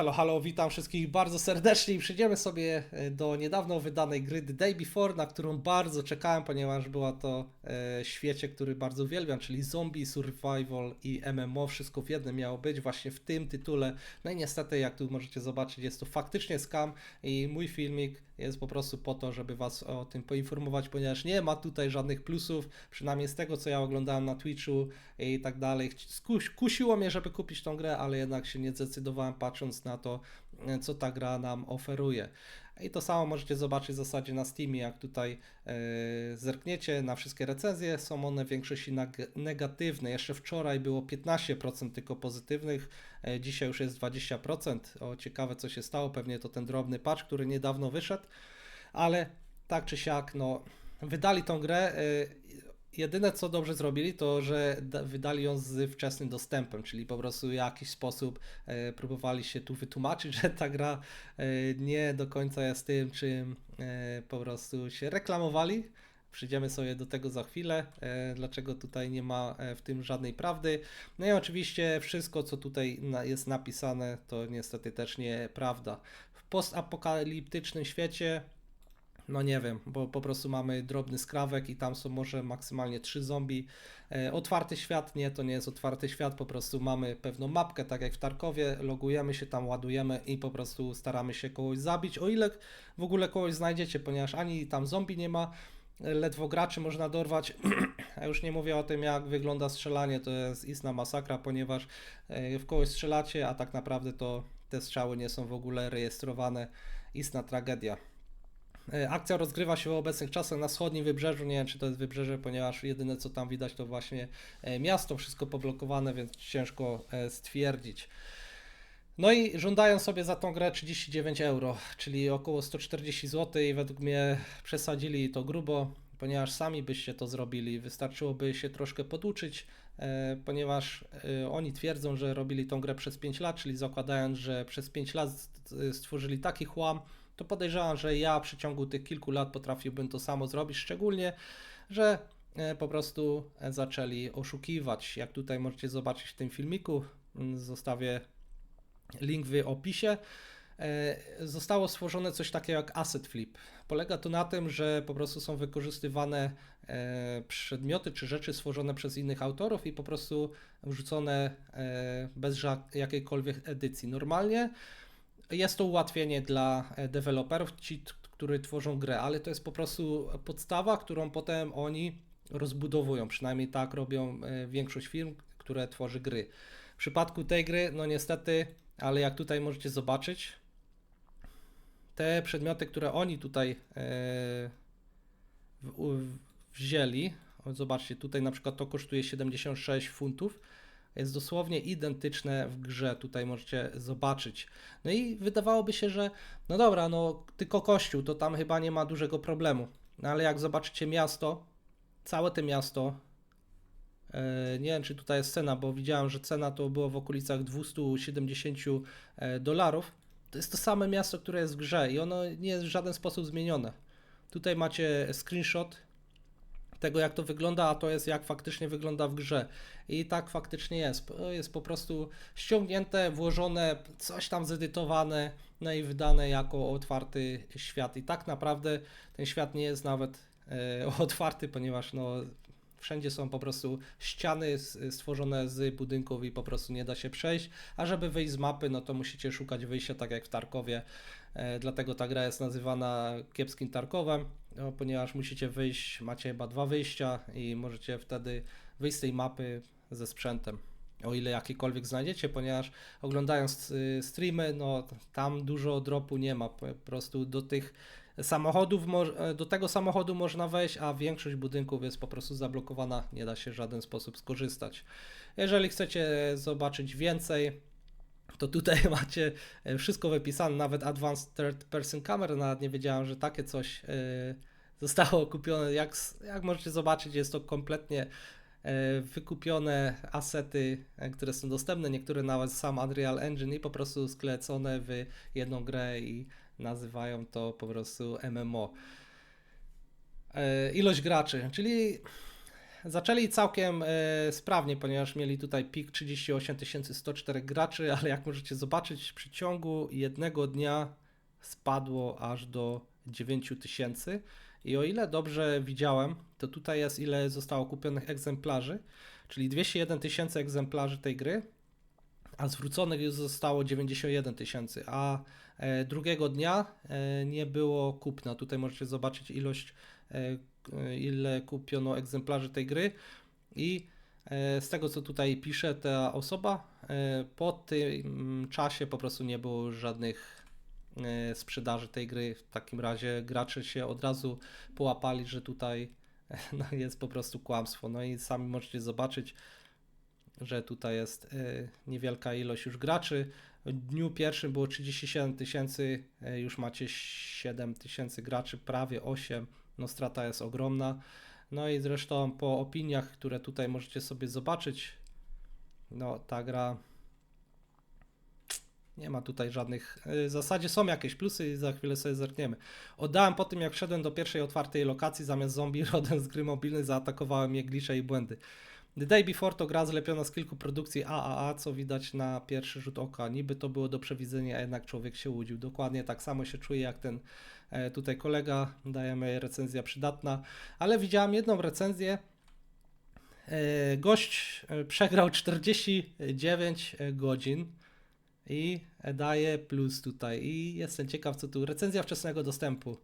Halo, halo, witam wszystkich bardzo serdecznie i przejdziemy sobie e, do niedawno wydanej gry The Day Before, na którą bardzo czekałem, ponieważ była to e, świecie, który bardzo uwielbiam, czyli zombie, survival i MMO, wszystko w jednym miało być właśnie w tym tytule. No i niestety, jak tu możecie zobaczyć, jest to faktycznie scam i mój filmik jest po prostu po to, żeby Was o tym poinformować, ponieważ nie ma tutaj żadnych plusów, przynajmniej z tego, co ja oglądałem na Twitchu i tak dalej. Kusiło mnie, żeby kupić tą grę, ale jednak się nie zdecydowałem, patrząc na to, e, co ta gra nam oferuje. I to samo możecie zobaczyć w zasadzie na Steamie, jak tutaj e, zerkniecie na wszystkie recenzje, są one w większości negatywne. Jeszcze wczoraj było 15% tylko pozytywnych, e, dzisiaj już jest 20%. O, ciekawe co się stało, pewnie to ten drobny patch, który niedawno wyszedł, ale tak czy siak, no, wydali tą grę. e, Jedyne co dobrze zrobili, to że da- wydali ją z wczesnym dostępem, czyli po prostu w jakiś sposób e, próbowali się tu wytłumaczyć, że ta gra e, nie do końca jest tym, czym e, po prostu się reklamowali. Przyjdziemy sobie do tego za chwilę, e, dlaczego tutaj nie ma e, w tym żadnej prawdy. No i oczywiście wszystko, co tutaj na, jest napisane, to niestety też nie prawda. W postapokaliptycznym świecie no nie wiem, bo po prostu mamy drobny skrawek i tam są może maksymalnie trzy zombie. E, otwarty świat, nie, to nie jest otwarty świat, po prostu mamy pewną mapkę, tak jak w Tarkowie, logujemy się tam, ładujemy i po prostu staramy się kogoś zabić, o ile w ogóle kogoś znajdziecie, ponieważ ani tam zombie nie ma, e, ledwo graczy można dorwać, a już nie mówię o tym, jak wygląda strzelanie, to jest istna masakra, ponieważ e, w kogoś strzelacie, a tak naprawdę to te strzały nie są w ogóle rejestrowane, istna tragedia. E, Akcja rozgrywa się w obecnych czasach na wschodnim wybrzeżu. Nie wiem, czy to jest wybrzeże, ponieważ jedyne co tam widać to właśnie e, miasto, wszystko poblokowane, więc ciężko e, stwierdzić. No i żądają sobie za tą grę 39 euro, czyli około 140 zł i według mnie przesadzili to grubo, ponieważ sami byście to zrobili. Wystarczyłoby się troszkę poduczyć, ponieważ oni twierdzą, że robili tą grę przez 5 lat, czyli zakładając, że przez 5 lat st- stworzyli taki chłam, to podejrzewam, że ja w przeciągu tych kilku lat potrafiłbym to samo zrobić, szczególnie, że e, po prostu zaczęli oszukiwać. Jak tutaj możecie zobaczyć w tym filmiku, mm, zostawię link w opisie. E, Zostało stworzone coś takiego jak asset flip. Polega to na tym, że po prostu są wykorzystywane e, przedmioty czy rzeczy stworzone przez innych autorów i po prostu wrzucone bez jakiejkolwiek edycji. Normalnie jest to ułatwienie dla e, deweloperów, ci, którzy tworzą grę, ale to jest po prostu podstawa, którą potem oni rozbudowują. Przynajmniej tak robią e, większość firm, które tworzy gry. W przypadku tej gry, no niestety, ale jak tutaj możecie zobaczyć, te przedmioty, które oni tutaj e, wzięli, zobaczcie, tutaj na przykład to kosztuje 76 funtów, jest dosłownie identyczne w grze, tutaj możecie zobaczyć. No i wydawałoby się, że no dobra, no tylko kościół, to tam chyba nie ma dużego problemu. No ale jak zobaczycie miasto, całe to miasto, e, nie wiem czy tutaj jest cena, bo widziałem, że cena to było w okolicach 270 e, dolarów. To jest to same miasto, które jest w grze i ono nie jest w żaden sposób zmienione. Tutaj macie screenshot tego, jak to wygląda, a to jest jak faktycznie wygląda w grze. I tak faktycznie jest. Jest po prostu ściągnięte, włożone, coś tam zedytowane, no i wydane jako otwarty świat. I tak naprawdę ten świat nie jest nawet e, otwarty, ponieważ no, wszędzie są po prostu ściany stworzone z budynków i po prostu nie da się przejść. A żeby wyjść z mapy, no to musicie szukać wyjścia, tak jak w Tarkowie. E, dlatego ta gra jest nazywana kiepskim Tarkowem, no, ponieważ musicie wyjść, macie chyba dwa wyjścia i możecie wtedy wyjść z tej mapy ze sprzętem. O ile jakikolwiek znajdziecie, ponieważ oglądając y, streamy, no tam dużo dropu nie ma. Po prostu do tych samochodów, mo- e, do tego samochodu można wejść, a większość budynków jest po prostu zablokowana, nie da się w żaden sposób skorzystać. Jeżeli chcecie zobaczyć więcej, to tutaj macie e, wszystko wypisane, nawet Advanced Third Person Camera, nawet nie wiedziałem, że takie coś e, zostało kupione. Jak, jak możecie zobaczyć, jest to kompletnie e, wykupione asety, które są dostępne, niektóre nawet sam Unreal Engine i po prostu sklecone w jedną grę i nazywają to po prostu MMO. Ilość graczy, czyli zaczęli całkiem e, sprawnie, ponieważ mieli tutaj pik 38 104 graczy, ale jak możecie zobaczyć, w przeciągu jednego dnia spadło aż do 9000. I o ile dobrze widziałem, to tutaj jest ile zostało kupionych egzemplarzy, czyli 201 tysięcy egzemplarzy tej gry, a zwróconych już zostało 91 tysięcy, a e, drugiego dnia e, nie było kupna. Tutaj możecie zobaczyć ilość, e, ile kupiono egzemplarzy tej gry i e, z tego co tutaj pisze ta osoba, e, po tym czasie po prostu nie było żadnych e, sprzedaży tej gry. W takim razie gracze się od razu połapali, że tutaj no, jest po prostu kłamstwo. No i sami możecie zobaczyć, że tutaj jest e, niewielka ilość już graczy. W dniu pierwszym było 37 tysięcy, e, już macie 7 tysięcy graczy, prawie 8. No strata jest ogromna. No i zresztą po opiniach, które tutaj możecie sobie zobaczyć, no ta gra nie ma tutaj żadnych. e, W zasadzie są jakieś plusy i za chwilę sobie zerkniemy. Oddałem po tym, jak wszedłem do pierwszej otwartej lokacji, zamiast zombie rodem z gry mobilnej zaatakowałem je glicze i błędy. The Day Before to gra zlepiona z kilku produkcji AAA, co widać na pierwszy rzut oka. Niby to było do przewidzenia, a jednak człowiek się łudził. Dokładnie tak samo się czuje jak ten e, tutaj kolega. Dajemy recenzja przydatna. Ale widziałem jedną recenzję. E, Gość e, przegrał 49 godzin i daje plus tutaj. I jestem ciekaw, co tu. Recenzja wczesnego dostępu.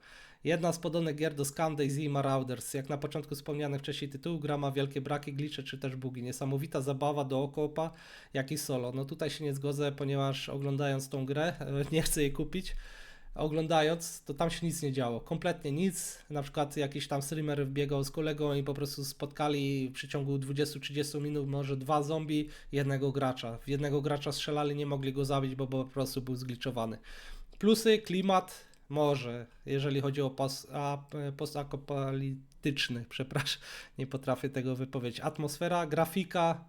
Jedna z podobnych gier do Scam, i Marauders. Jak na początku wspomniany wcześniej tytuł, gra ma wielkie braki, glicze czy też bugi. Niesamowita zabawa do okopa, jak i solo. No tutaj się nie zgodzę, ponieważ oglądając tą grę, nie chcę jej kupić, oglądając, to tam się nic nie działo. Kompletnie nic. Na przykład jakiś tam streamer wbiegał z kolegą i po prostu spotkali w przeciągu 20-30 minut może dwa zombie, jednego gracza. W jednego gracza strzelali, nie mogli go zabić, bo po prostu był zgliczowany. Plusy, klimat, może, jeżeli chodzi o post, a, postapokaliptyczny, przepraszam, nie potrafię tego wypowiedzieć. Atmosfera, grafika,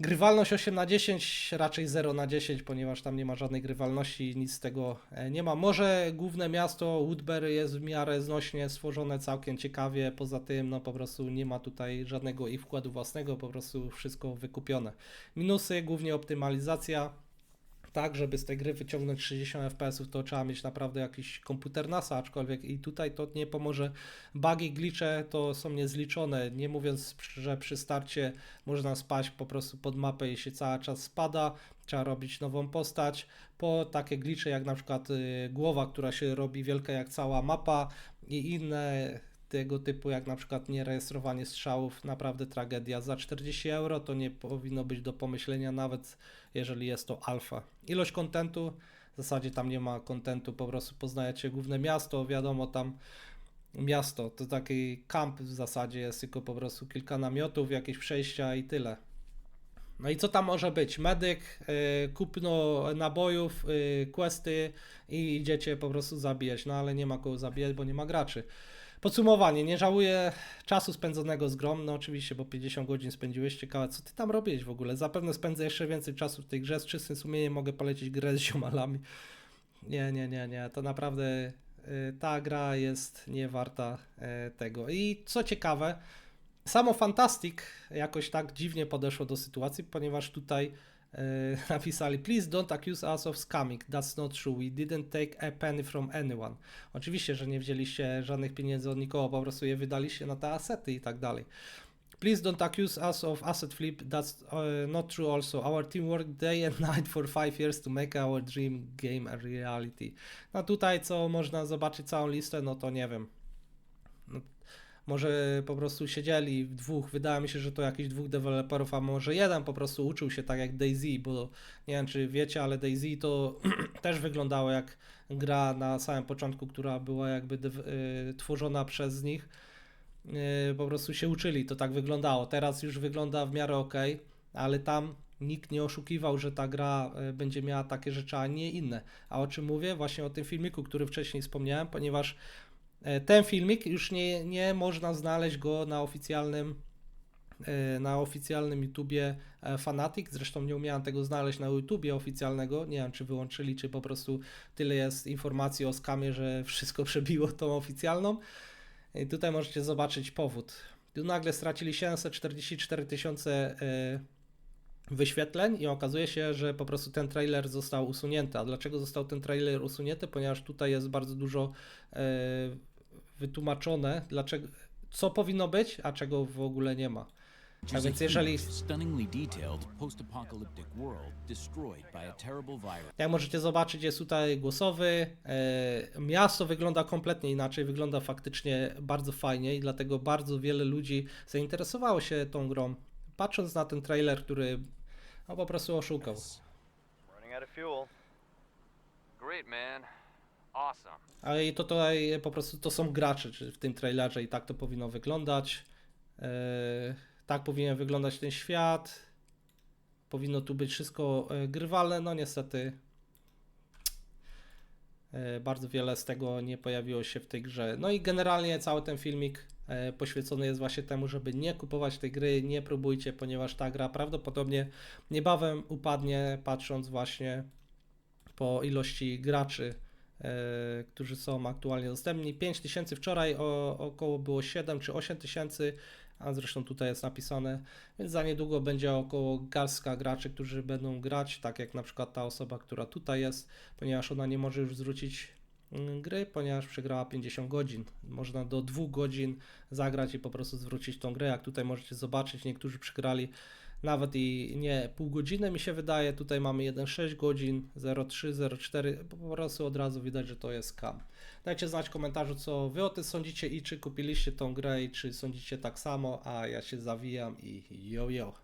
grywalność 8 na 10, raczej 0 na 10, ponieważ tam nie ma żadnej grywalności, nic z tego e, nie ma. Może główne miasto Woodbury jest w miarę znośnie stworzone całkiem ciekawie, poza tym no po prostu nie ma tutaj żadnego i wkładu własnego, po prostu wszystko wykupione. Minusy, głównie optymalizacja, tak, żeby z tej gry wyciągnąć 60 fps, to trzeba mieć naprawdę jakiś komputer NASA, aczkolwiek i tutaj to nie pomoże. Bugi, glicze to są niezliczone, nie mówiąc, że przy starcie można spaść po prostu pod mapę i się cały czas spada, trzeba robić nową postać. Po takie glicze jak na przykład y, głowa, która się robi wielka jak cała mapa i inne tego typu jak na przykład nierejestrowanie strzałów, naprawdę tragedia. Za 40 euro to nie powinno być do pomyślenia, nawet jeżeli jest to alfa. Ilość kontentu, w zasadzie tam nie ma kontentu, po prostu poznajecie główne miasto, wiadomo tam miasto, to taki kamp w zasadzie jest, tylko po prostu kilka namiotów, jakieś przejścia i tyle. No i co tam może być? Medyk, yy, kupno nabojów, yy, questy i idziecie po prostu zabijać, no ale nie ma kogo zabijać, bo nie ma graczy. Podsumowanie, nie żałuję czasu spędzonego z grom, no oczywiście, bo 50 godzin spędziłeś, ciekawe co ty tam robiłeś w ogóle, zapewne spędzę jeszcze więcej czasu w tej grze, z czystym sumieniem mogę polecić grę z ziomalami. Nie, nie, nie, nie, to naprawdę y, ta gra jest nie warta y, tego. I co ciekawe, samo Fantastic jakoś tak dziwnie podeszło do sytuacji, ponieważ tutaj napisali Please don't accuse us of scamming, that's not true, we didn't take a penny from anyone. Oczywiście, że nie wzięliście żadnych pieniędzy od nikogo, po prostu je wydaliście na te asety i tak dalej. Please don't accuse us of asset flip, that's uh, not true also. Our team worked day and night for five years to make our dream game a reality. No tutaj co można zobaczyć całą listę, no to nie wiem. Może po prostu siedzieli w dwóch, wydaje mi się, że to jakichś dwóch deweloperów, a może jeden po prostu uczył się tak jak Daisy, bo nie wiem czy wiecie, ale Daisy to też wyglądało jak gra na samym początku, która była jakby y, tworzona przez nich. Y, po prostu się uczyli, to tak wyglądało. Teraz już wygląda w miarę ok, ale tam nikt nie oszukiwał, że ta gra y, będzie miała takie rzeczy, a nie inne. A o czym mówię? Właśnie o tym filmiku, który wcześniej wspomniałem, ponieważ Ten filmik już nie, nie można znaleźć go na oficjalnym e, na oficjalnym YouTubie e, Fanatic. Zresztą nie umiałem tego znaleźć na YouTubie oficjalnego. Nie wiem, czy wyłączyli, czy po prostu tyle jest informacji o skamie, że wszystko przebiło tą oficjalną. I tutaj możecie zobaczyć powód. Tu nagle stracili 744 tysiące e, wyświetleń i okazuje się, że po prostu ten trailer został usunięty. A dlaczego został ten trailer usunięty? Ponieważ tutaj jest bardzo dużo e, wytłumaczone, dlaczego, co powinno być, a czego w ogóle nie ma. A więc jeżeli, jak możecie zobaczyć, jest tutaj głosowy. E, miasto wygląda kompletnie inaczej, wygląda faktycznie bardzo fajnie i dlatego bardzo wiele ludzi zainteresowało się tą grą. Patrząc na ten trailer, który no, po prostu oszukał. Running out of fuel. Great, man. Awesome. A i to tutaj po prostu to są gracze, czy w tym trailerze i tak to powinno wyglądać. E, tak powinien wyglądać ten świat. Powinno tu być wszystko e, grywalne, no niestety e, bardzo wiele z tego nie pojawiło się w tej grze. No i generalnie cały ten filmik poświęcony jest właśnie temu, żeby nie kupować tej gry, nie próbujcie, ponieważ ta gra prawdopodobnie niebawem upadnie, patrząc właśnie po ilości graczy, którzy są aktualnie dostępni. 5000 wczoraj o, około było 7 czy 8 tysięcy, a zresztą tutaj jest napisane, więc za niedługo będzie około garstka graczy, którzy będą grać, tak jak na przykład ta osoba, która tutaj jest, ponieważ ona nie może już zwrócić mm, gry, ponieważ przegrała 50 godzin. Można do 2 godzin zagrać i po prostu zwrócić tą grę. Jak tutaj możecie zobaczyć, niektórzy przegrali nawet i nie pół godziny mi się wydaje, tutaj mamy 1,6 godzin, 0,3, 0,4, po prostu od razu widać, że to jest scam. Dajcie znać w komentarzu, co wy o tym sądzicie i czy kupiliście tą grę i czy sądzicie tak samo, a ja się zawijam i jojo.